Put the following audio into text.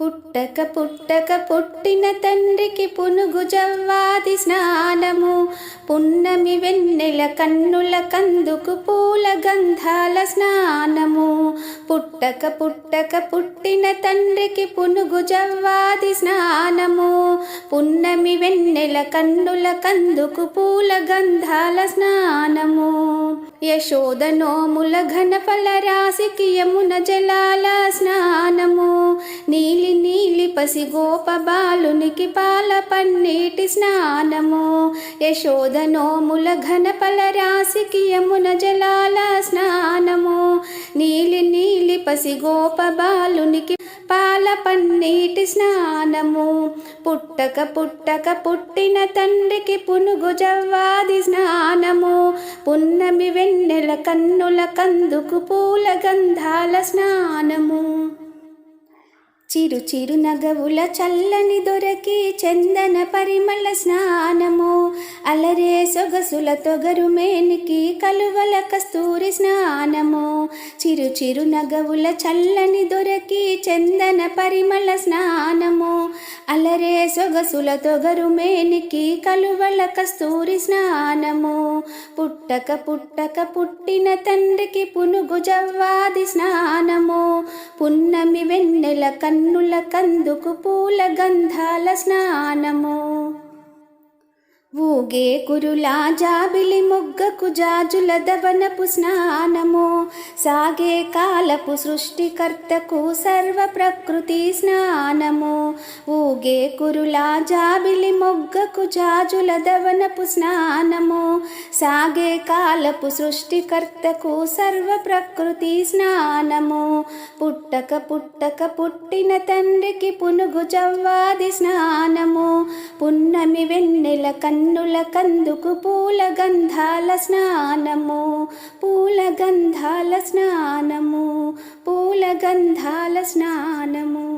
పుట్టక పుట్టక పుట్టిన తండ్రికి పునుగు జవ్వాది స్నానము. పున్నమి వెన్నెల కన్నుల కందుకు పూల గంధాల స్నానము. పుట్టక పుట్టక పుట్టిన తండ్రికి పునుగు జవ్వాది స్నానము. పున్నమి వెన్నెల కన్నుల కందుకు పూల గంధాల స్నానము. యశోద నోముల ఘనఫల రాశికి యమున జలాల స్నానము. నీలి నీలి పసి గోప బాలునికి పాల పన్నీటి స్నానము. యశోదనోముల ఘనపల రాశికి యమున జలాల స్నానము. నీలి నీలి పసి గోప బాలునికి పాల పన్నీటి స్నానము. పుట్టక పుట్టక పుట్టిన తండ్రికి పునుగు జవ్వాది స్నానము. పున్నమి వెన్నెల కన్నుల కందుకు పూల గంధాల స్నానము. చిరు చిరు నగవుల చల్లని దొరకి చందన పరిమళ స్నానము. అలరే సొగసుల తొగరు మేనికి కలువల కస్తూరి స్నానము. చిరు చిరు నగవుల చల్లని దొరకి చందన పరిమళ స్నానము అలరే సొగసుల తొగరు మేనికి కలువల కస్తూరి స్నానము. పుట్టక పుట్టక పుట్టిన తండ్రికి పునుగు జవ్వాది స్నానము. పున్నమి వెన్నెల కన్నుల కందుకు పూల గంధాల స్నానము. ఊగే కురులా జాబిలి కుజాజుల జాజుల దవనపు స్నానము. సాగే కాలపు సృష్టికర్తకు సర్వ ప్రకృతి స్నానము. ఊగే కురులా జాబిలి మొగ్గకు జాజుల దవనపు స్నానము. సాగే కాలపు సృష్టికర్తకు సర్వ ప్రకృతి స్నానము. పుట్టక పుట్టక పుట్టిన తండ్రికి పునుగు జవ్వాది స్నానము. పున్నమి వెన్నెల కన్నుల కందుకు పూల గంధాల స్నానము పూల గంధాల స్నానము పూల గంధాల స్నానము.